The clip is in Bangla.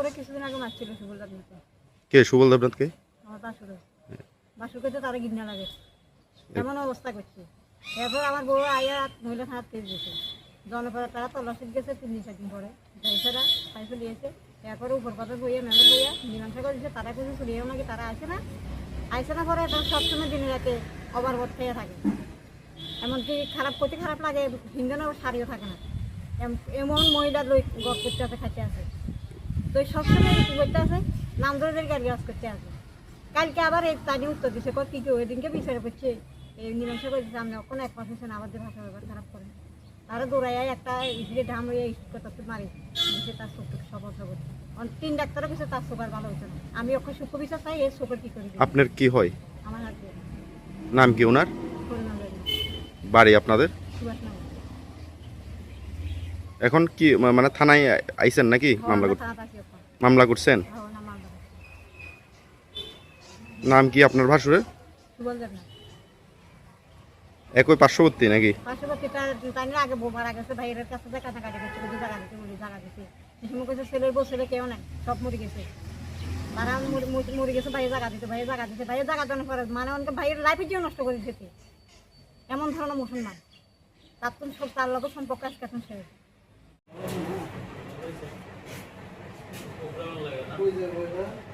পরে কিছুদিন আগে মারছিল সুবল রাজনীতি কে সুবল দেবনাথকে? আমার বাসুরে। বাসুরকে তো তারা গিন্না লাগে। এমন অবস্থা করছে। এরপর আমার বউ আয়া মহিলা তেজ জনপদে তারা তল্লাশিত গেছে তিন দিন চার দিন পরে। যাইছেরা তাই চলিয়েছে এরপরে উপর কথা বইয়া বইয়া মীমাংসা করে দিচ্ছে তারা কিছু চলিয়েও নাকি তারা আসে না। আইসে না পরে সবসময় দিনে রাতে অবারবত খেয়ে থাকে। এমনকি খারাপ করতে খারাপ লাগে হিন্দু শাড়িও থাকে না। এম- এমন মহিলা লই গপ করতে আছে খাইতে আছে। তো সবসময় কি করতে আছে নাম ধরে ধরে গাড়ি গাছ করতে আছে কালকে আবার এই তানি উত্তর দিছে কত কি কি ওই দিনকে বিচারে করছে এই মীমাংসা করে দিচ্ছে আমি এখন এক হয়েছে না, আবার ভাষা ব্যবহার খারাপ করে। তারা দৌড়াইয়া একটা ইসিরে ঢাম হয়ে কথা মারি দিছে তার চোখ সব করছে অন- তিন ডাক্তারও কিছু তার চোখ ভালো হচ্ছে না। আমি ওকে সুখ বিচার চাই এই চোখের কি করে? আপনার কি হয়? আমার নাম কি ওনার? বাড়ি আপনাদের? সুভাষ এখন কি মানে থানায় আইছেন নাকি মামলা করতে মামলা করছেন? নাম কি আপনার ভাসুরের? না একই পার্শ্ববর্তী নাকি? মানে এমন ধরনের মুসলমান। তার সব তার লোকের সম্পর্ক আজকে এখন শেষ wieder, oder?